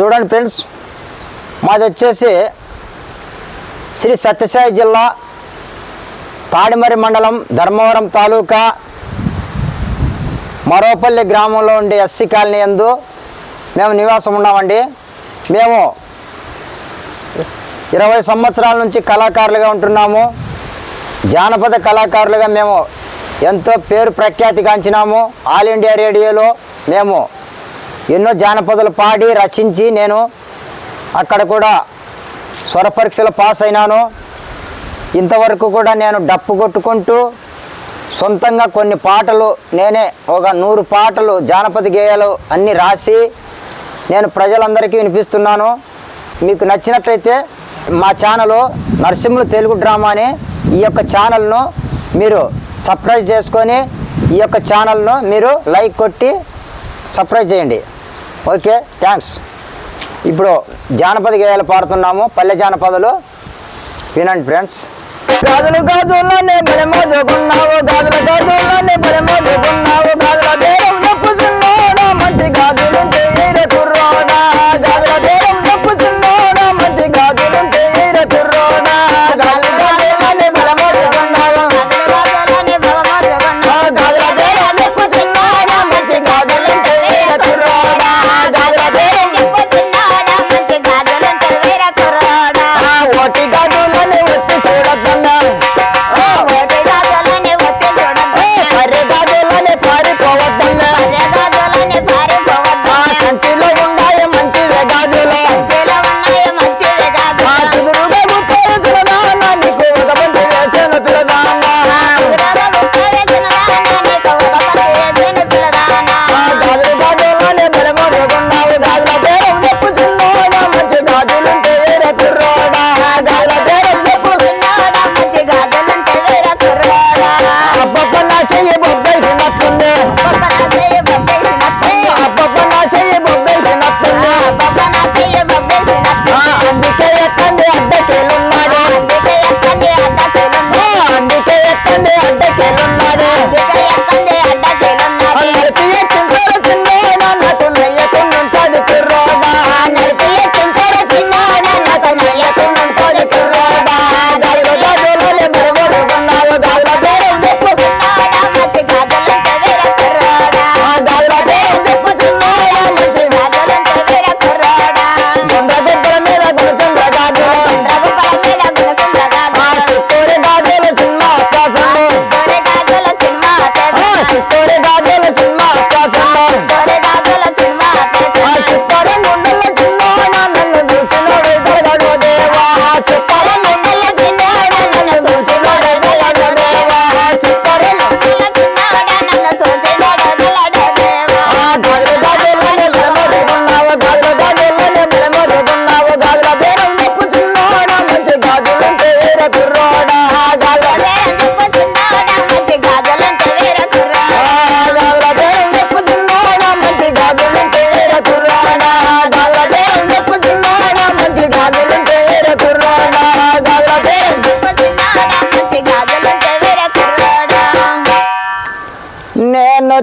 చూడండి ఫ్రెండ్స్ మాది వచ్చేసి శ్రీ సత్యసాయి జిల్లా తాడిమరి మండలం ధర్మవరం తాలూకా మరోపల్లి గ్రామంలో ఉండే ఎస్సీ కాలనీ ఎందు మేము నివాసం ఉన్నామండి. మేము ఇరవై సంవత్సరాల నుంచి కళాకారులుగా ఉంటున్నాము. జానపద కళాకారులుగా మేము ఎంతో పేరు ప్రఖ్యాతిగాంచినాము ఆల్ ఇండియా రేడియోలో మేము ఎన్నో జానపదలు పాడి రచించి నేను అక్కడ కూడా స్వర పరీక్షలు పాస్ అయినాను. ఇంతవరకు కూడా నేను డప్పు కొట్టుకుంటూ సొంతంగా కొన్ని పాటలు నేనే ఒక నూరు పాటలు జానపద గేయాలు అన్నీ రాసి నేను ప్రజలందరికీ వినిపిస్తున్నాను. మీకు నచ్చినట్లయితే మా ఛానల్ నరసింహులు తెలుగు డ్రామా అని ఈ యొక్క ఛానల్ను మీరు సబ్స్క్రైబ్ చేసుకొని ఈ యొక్క ఛానల్ను మీరు లైక్ కొట్టి సబ్స్క్రైబ్ చేయండి. ఓకే థ్యాంక్స్ ఇప్పుడు జానపద గేయాలు పాడుతున్నాము పల్లె జానపదలు. వినండి ఫ్రెండ్స్ గాజులు గాజులు గాజులు గాజులు గాజులు గాజులు గాజుల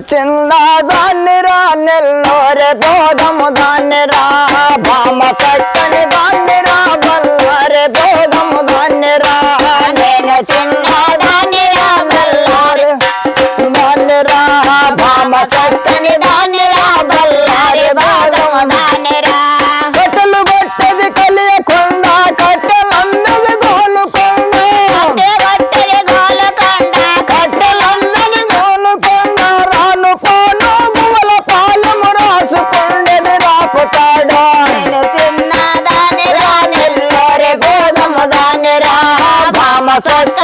channel 三。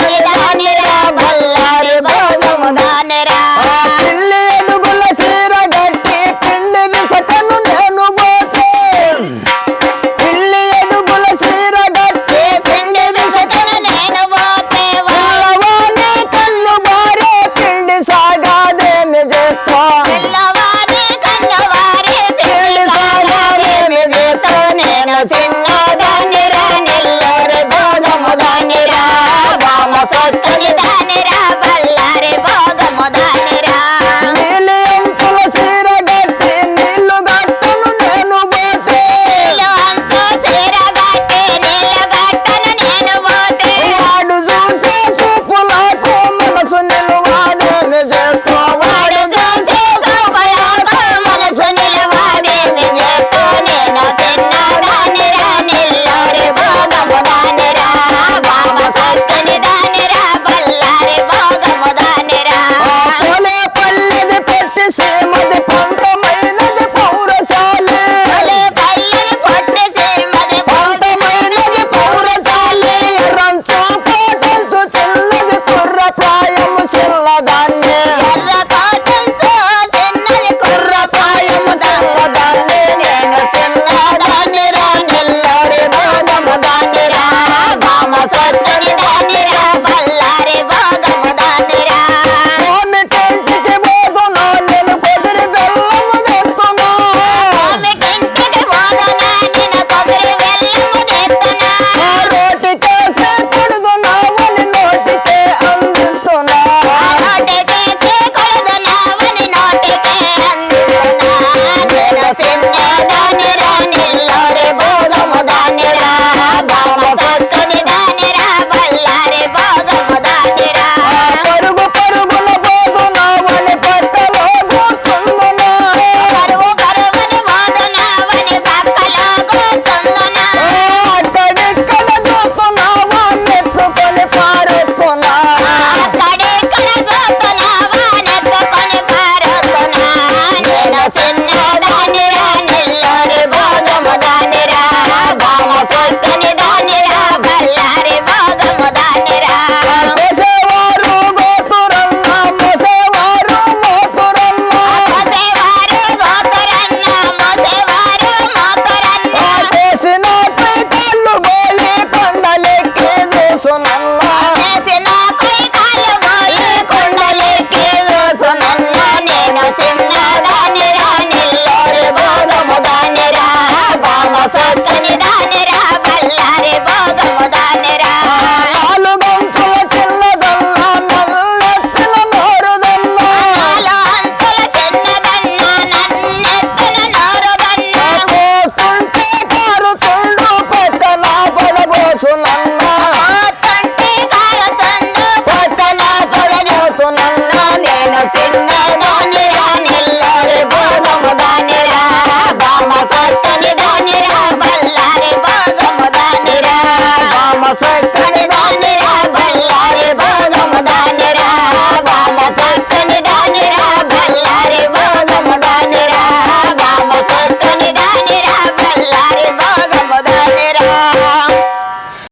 hacer.